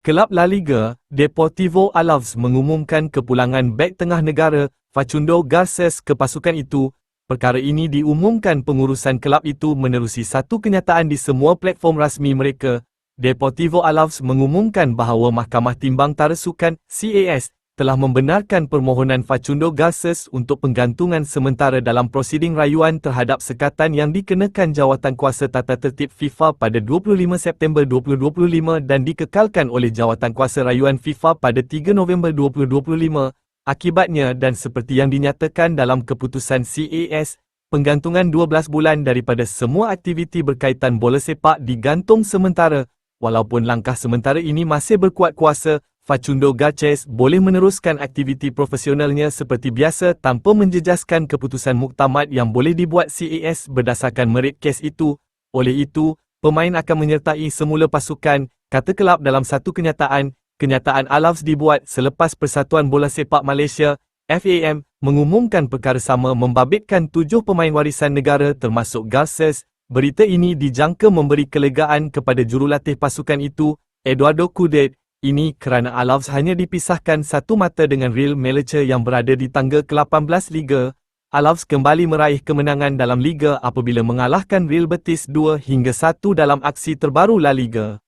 Kelab La Liga, Deportivo Alaves mengumumkan kepulangan bek tengah negara, Facundo Garces ke pasukan itu. Perkara ini diumumkan pengurusan kelab itu menerusi satu kenyataan di semua platform rasmi mereka. Deportivo Alaves mengumumkan bahawa Mahkamah Timbang Tarasukan, CAS, telah membenarkan permohonan Facundo Garces untuk penggantungan sementara dalam prosiding rayuan terhadap sekatan yang dikenakan jawatan kuasa tata tertib FIFA pada 25 September 2025 dan dikekalkan oleh jawatan kuasa rayuan FIFA pada 3 November 2025. Akibatnya dan seperti yang dinyatakan dalam keputusan CAS, penggantungan 12 bulan daripada semua aktiviti berkaitan bola sepak digantung sementara. Walaupun langkah sementara ini masih berkuat kuasa, Facundo Garces boleh meneruskan aktiviti profesionalnya seperti biasa tanpa menjejaskan keputusan muktamad yang boleh dibuat CAS berdasarkan merit kes itu. Oleh itu, pemain akan menyertai semula pasukan, kata kelab dalam satu kenyataan. Kenyataan Alaves dibuat selepas Persatuan Bola Sepak Malaysia, FAM, mengumumkan perkara sama membabitkan tujuh pemain warisan negara termasuk Garces. Berita ini dijangka memberi kelegaan kepada jurulatih pasukan itu, Eduardo Coudet, ini kerana Alaves hanya dipisahkan satu mata dengan Real Malaysia yang berada di tangga ke-18 Liga. Alaves kembali meraih kemenangan dalam Liga apabila mengalahkan Real Betis 2 hingga 1 dalam aksi terbaru La Liga.